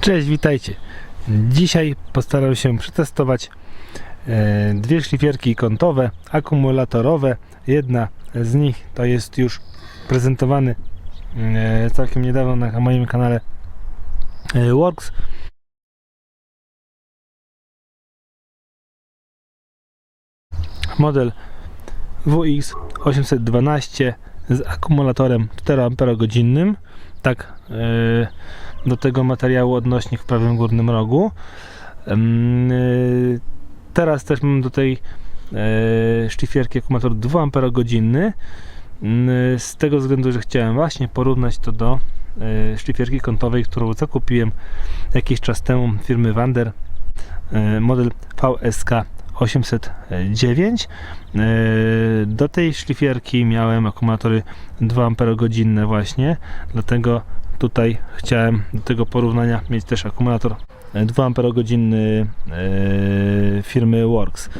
Cześć, witajcie. Dzisiaj postaram się przetestować e, dwie szlifierki kątowe, akumulatorowe. Jedna z nich to jest już prezentowany e, całkiem niedawno na moim kanale e, Works. Model WX 812 z akumulatorem 4 Ah. Tak, do tego materiału odnośnik w prawym górnym rogu. Y, Teraz też mam do tej e, szlifierki akumulator 2 Ah z tego względu, że chciałem właśnie porównać to do szlifierki kątowej, którą zakupiłem jakiś czas temu firmy Wander model VSK 809 E, do tej szlifierki miałem akumulatory 2 Ah właśnie dlatego tutaj chciałem do tego porównania mieć też akumulator 2 Ah firmy Works.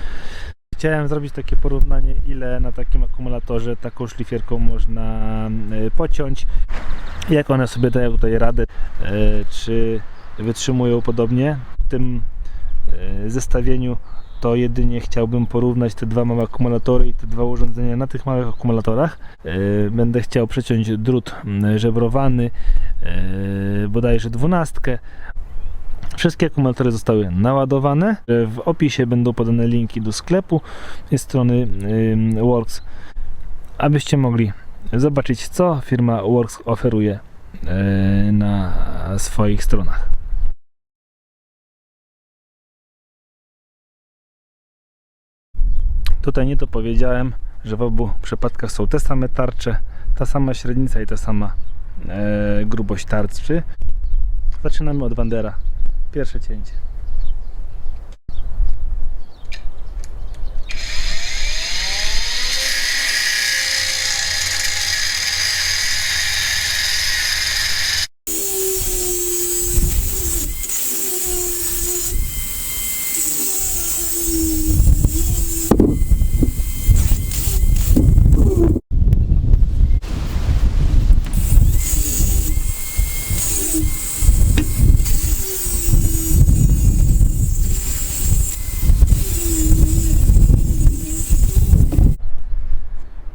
Chciałem zrobić takie porównanie, ile na takim akumulatorze taką szlifierką można e, pociąć, jak one sobie dają tutaj radę, e, czy wytrzymują podobnie. W tym e, zestawieniu to jedynie chciałbym porównać te dwa małe akumulatory i te dwa urządzenia na tych małych akumulatorach. E, Będę chciał przeciąć drut żebrowany, e, bodajże dwunastkę. Wszystkie akumulatory zostały naładowane. E, W opisie będą podane linki do sklepu i strony Works, abyście mogli zobaczyć, co firma Works oferuje na swoich stronach. Tutaj nie to powiedziałem, że w obu przypadkach są te same tarcze, ta sama średnica i ta sama e, grubość tarczy. Zaczynamy od Wandera. Pierwsze cięcie.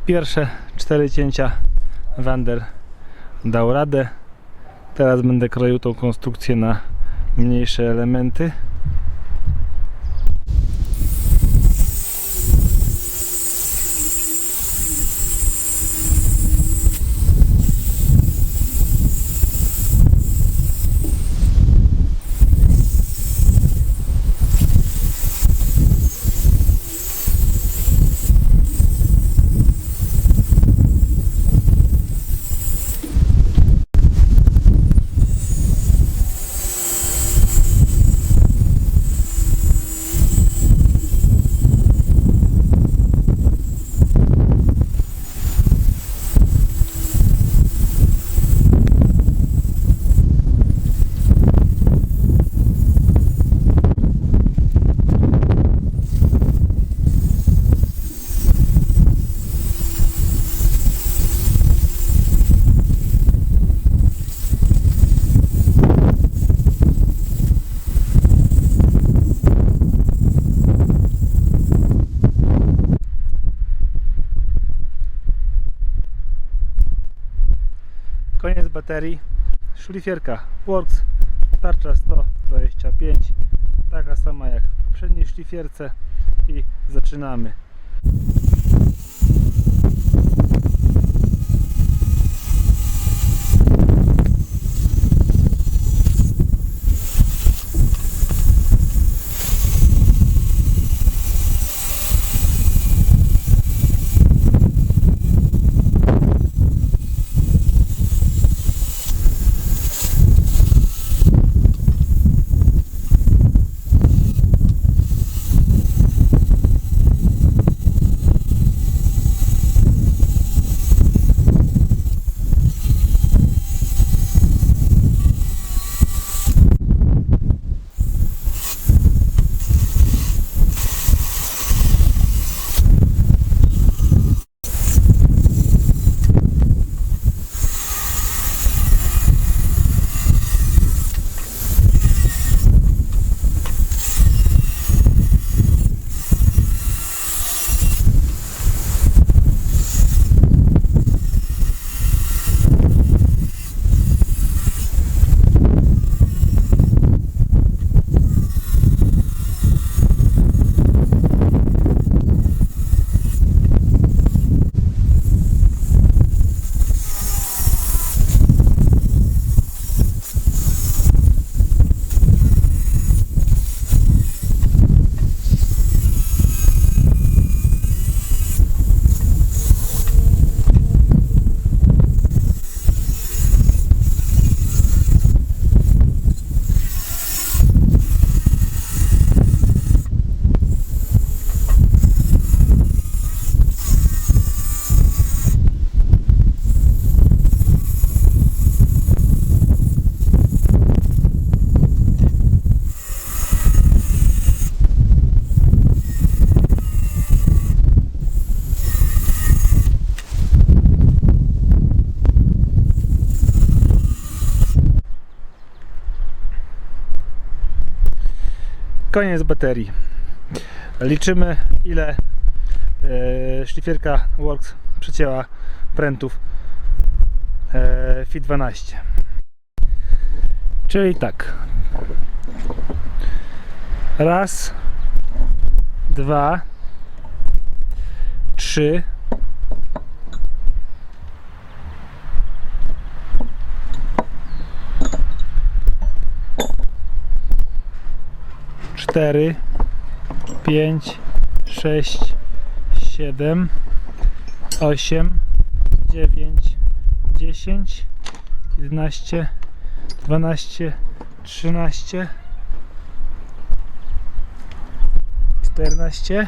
Pierwsze cztery cięcia Wander dał radę. Teraz będę kroił tą konstrukcję na mniejsze elementy. Koniec baterii. Szlifierka Works. Tarcza 125. Taka sama jak w poprzedniej szlifierce. I zaczynamy. Koniec baterii. Liczymy ile e, szlifierka Works przecięła prętów e, Fit 12. Czyli tak. Raz, dwa, trzy, cztery, pięć, sześć, siedem, osiem, dziewięć, dziesięć, jedenaście, dwanaście, trzynaście, czternaście.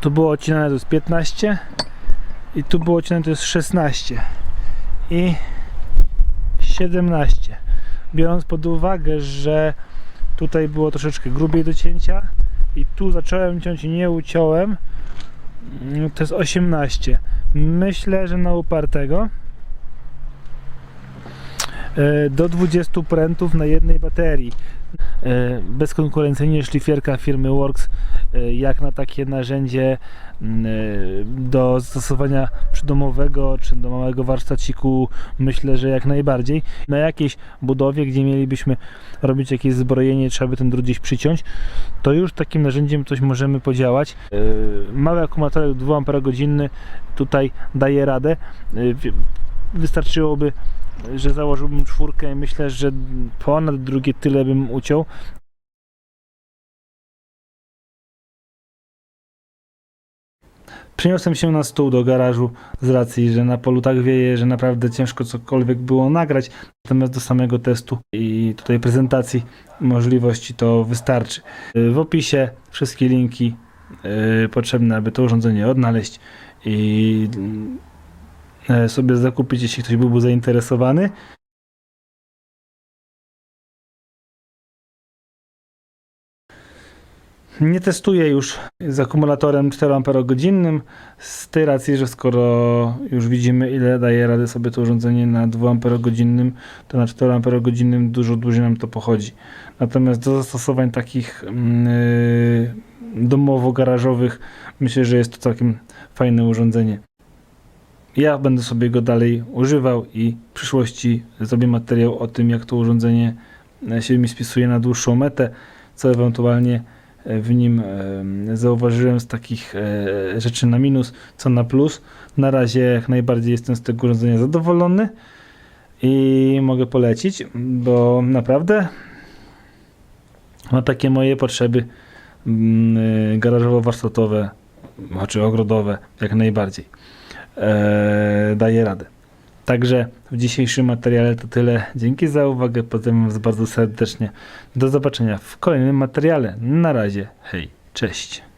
Tu było odcinane to jest 15 i tu było odcinane to jest 16 i 17 biorąc pod uwagę, że tutaj było troszeczkę grubiej do cięcia i tu zacząłem ciąć i nie uciąłem. Mm, to jest 18 myślę, że na upartego do 20 prętów na jednej baterii E, bezkonkurencyjnie szlifierka firmy Works e, jak na takie narzędzie e, do zastosowania przydomowego czy do małego warsztaciku myślę, że jak najbardziej. Na jakiejś budowie, gdzie mielibyśmy robić jakieś zbrojenie, trzeba by ten drut gdzieś przyciąć, to już takim narzędziem coś możemy podziałać. Mały akumulatorek 2 Ah tutaj daje radę. Wystarczyłoby że założyłbym czwórkę i myślę, że ponad drugie tyle bym uciął. Przeniosłem się na stół do garażu z racji, że na polu tak wieje, że naprawdę ciężko cokolwiek było nagrać. Natomiast do samego testu i tutaj prezentacji możliwości to wystarczy. W opisie wszystkie linki yy, potrzebne, aby to urządzenie odnaleźć i e, sobie zakupić, jeśli ktoś byłby zainteresowany. Nie testuję już z akumulatorem 4 Ah z tej racji, że skoro już widzimy ile daje radę sobie to urządzenie na 2 Ah, to na 4 Ah dużo dłużej nam to pochodzi. Natomiast do zastosowań takich yy, domowo-garażowych myślę, że jest to całkiem fajne urządzenie. Ja będę sobie go dalej używał i w przyszłości zrobię materiał o tym, jak to urządzenie e, się mi spisuje na dłuższą metę, co ewentualnie e, w nim e, zauważyłem z takich rzeczy na minus, co na plus. Na razie jak najbardziej jestem z tego urządzenia zadowolony i mogę polecić, bo naprawdę ma takie moje potrzeby mm, garażowo-warsztatowe, czy ogrodowe jak najbardziej e, daje radę. Także w dzisiejszym materiale to tyle. Dzięki za uwagę. Pozdrawiam Was bardzo serdecznie. Do zobaczenia w kolejnym materiale. Na razie. Hej, cześć.